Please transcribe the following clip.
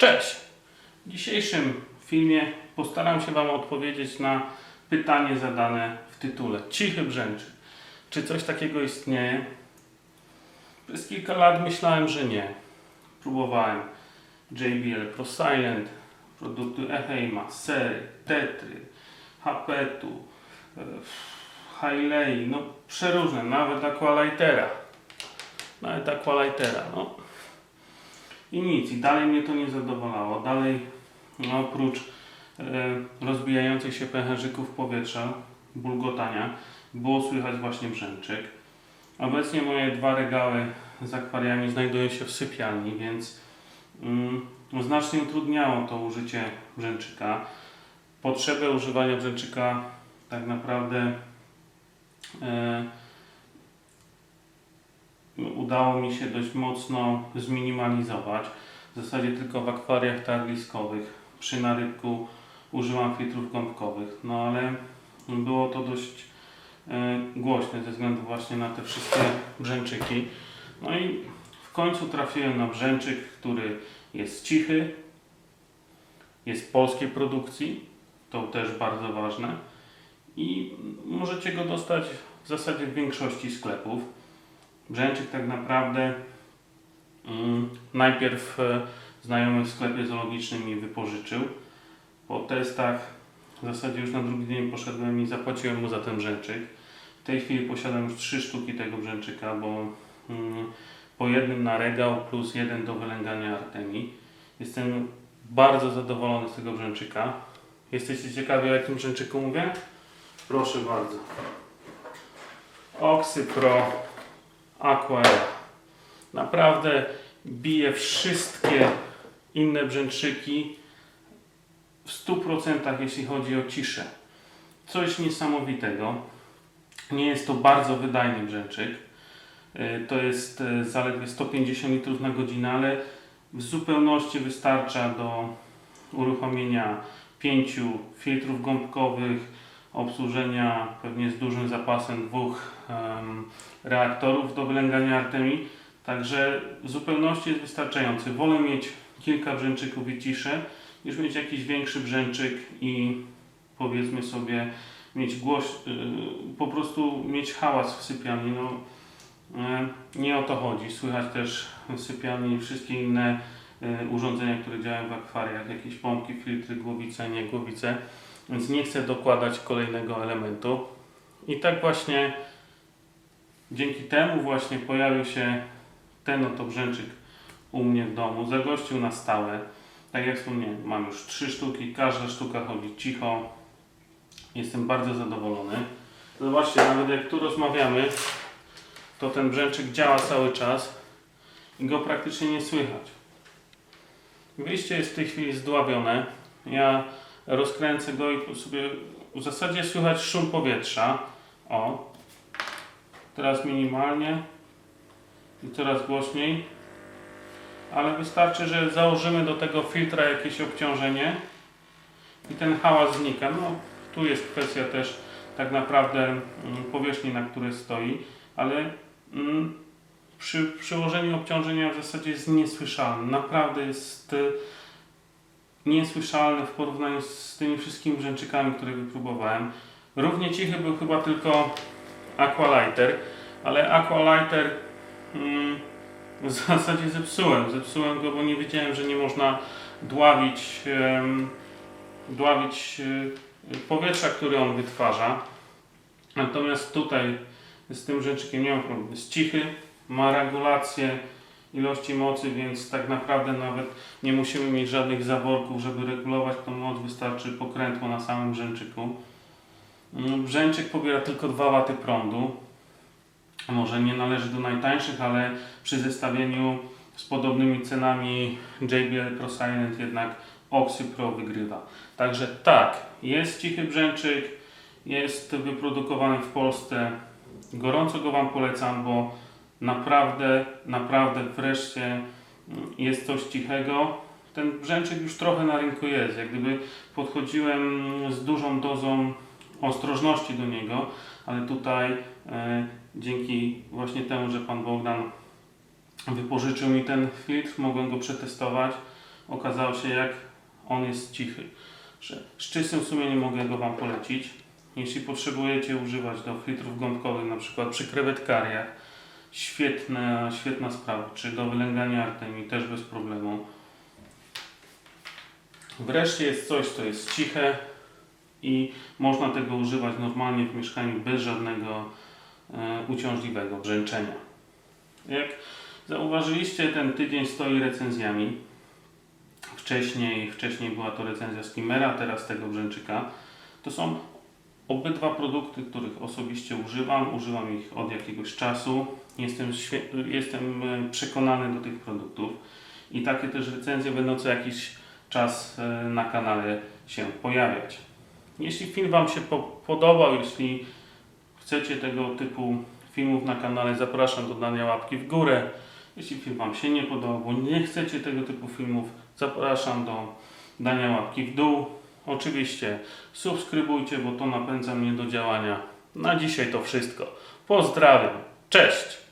Cześć! W dzisiejszym filmie postaram się Wam odpowiedzieć na pytanie zadane w tytule Cichy brzęczy. Czy coś takiego istnieje? Przez kilka lat myślałem, że nie. Próbowałem JBL Pro Silent, produkty Eheima, Sery, Tetry, Hapetu, e, Hilei, no przeróżne, nawet Aqualightera. Nawet Aqualightera, no. I nic, i dalej mnie to nie zadowalało. Dalej, no, oprócz e, rozbijających się pęcherzyków powietrza, bulgotania, było słychać właśnie brzęczyk. Obecnie moje dwa regały z akwariami znajdują się w sypialni, więc mm, znacznie utrudniało to użycie brzęczyka. Potrzebę używania brzęczyka tak naprawdę e, udało mi się dość mocno zminimalizować. W zasadzie tylko w akwariach tarliskowych. Przy narybku użyłam filtrów gąbkowych, no ale było to dość e, głośne ze względu właśnie na te wszystkie brzęczyki. No i w końcu trafiłem na brzęczyk, który jest cichy, jest polskiej produkcji, to też bardzo ważne i możecie go dostać w zasadzie w większości sklepów. Brzęczyk tak naprawdę mm, najpierw e, znajomy w sklepie zoologicznym mi wypożyczył. Po testach w zasadzie już na drugi dzień poszedłem i zapłaciłem mu za ten brzęczyk. W tej chwili posiadam już trzy sztuki tego brzęczyka, bo mm, po jednym na regał plus jeden do wylęgania artemii. Jestem bardzo zadowolony z tego brzęczyka. Jesteście ciekawi o jakim brzęczyku mówię? Proszę bardzo. Oxy Pro Aqua. Naprawdę bije wszystkie inne brzęczyki w 100% jeśli chodzi o ciszę. Coś niesamowitego. Nie jest to bardzo wydajny brzęczyk. Y, To jest y, zaledwie 150 litrów na godzinę, ale w zupełności wystarcza do uruchomienia pięciu filtrów gąbkowych, obsłużenia pewnie z dużym zapasem dwóch em, reaktorów do wylęgania artemii. Także w zupełności jest wystarczający. Wolę mieć kilka brzęczyków i ciszę, niż mieć jakiś większy brzęczyk i powiedzmy sobie mieć głos, y, po prostu mieć hałas w sypialni. No, nie o to chodzi. Słychać też w sypialni wszystkie inne y, urządzenia, które działają w akwariach, jakieś pompki, filtry, głowice, nie głowice, więc nie chcę dokładać kolejnego elementu. I tak właśnie dzięki temu właśnie pojawił się ten oto brzęczyk u mnie w domu. Zagościł na stałe. Tak jak wspomniałem, mam już trzy sztuki, każda sztuka chodzi cicho. Jestem bardzo zadowolony. Zobaczcie, nawet jak tu rozmawiamy, to ten brzęczyk działa cały czas i go praktycznie nie słychać. Wyjście jest w tej chwili zdławione. Ja rozkręcę go i sobie w zasadzie słychać szum powietrza. O, teraz minimalnie i coraz głośniej. Ale wystarczy, że założymy do tego filtra jakieś obciążenie i ten hałas znika. No, tu jest kwestia też tak naprawdę mm, powierzchni, na której stoi, ale mm, przy przyłożeniu obciążenia w zasadzie jest niesłyszalny. Naprawdę jest y, niesłyszalny w porównaniu z tymi wszystkimi brzęczykami, które wypróbowałem. Równie cichy był chyba tylko Aqualighter, ale Aqualighter mm, w zasadzie zepsułem. Zepsułem go, bo nie wiedziałem, że nie można dławić, dławić y, powietrza, które on wytwarza. Natomiast tutaj z tym rzeczykiem nie mam problemu. Jest cichy, ma regulację ilości mocy, więc tak naprawdę nawet nie musimy mieć żadnych zaworków, żeby regulować tą moc. Wystarczy pokrętło na samym brzęczyku. Mm, Brzęczyk pobiera tylko 2 W prądu. Może nie należy do najtańszych, ale przy zestawieniu z podobnymi cenami JBL Pro Silent jednak Oxy Pro wygrywa. Także tak, jest cichy brzęczyk, jest wyprodukowany w Polsce. Gorąco go Wam polecam, bo naprawdę, naprawdę wreszcie mm, jest coś cichego. Ten brzęczyk już trochę na rynku jest. Jak gdyby podchodziłem z dużą dozą ostrożności do niego, ale tutaj e, dzięki właśnie temu, że Pan Bogdan wypożyczył mi ten filtr, mogłem go przetestować. okazało się jak on jest cichy. Z czystym sumieniem mogę go Wam polecić. Jeśli potrzebujecie używać do filtrów gąbkowych, na przykład przy krewetkariach, świetna, świetna sprawa, czy do wylęgania artemii też bez problemu. Wreszcie jest coś, co jest ciche i można tego używać normalnie w mieszkaniu bez żadnego e, uciążliwego brzęczenia. Jak zauważyliście, ten tydzień stoi recenzjami. Wcześniej, wcześniej była to recenzja Skimmera, teraz tego brzęczyka. To są obydwa produkty, których osobiście używam. Używam ich od jakiegoś czasu. Jestem, jestem e, przekonany do tych produktów i takie też recenzje będą co jakiś czas e, na kanale się pojawiać. Jeśli film Wam się po- podobał, jeśli chcecie tego typu filmów na kanale, zapraszam do dania łapki w górę. Jeśli film Wam się nie podobał, nie chcecie tego typu filmów, zapraszam do dania łapki w dół. Oczywiście subskrybujcie, bo to napędza mnie do działania. Na dzisiaj to wszystko. Pozdrawiam. Cześć!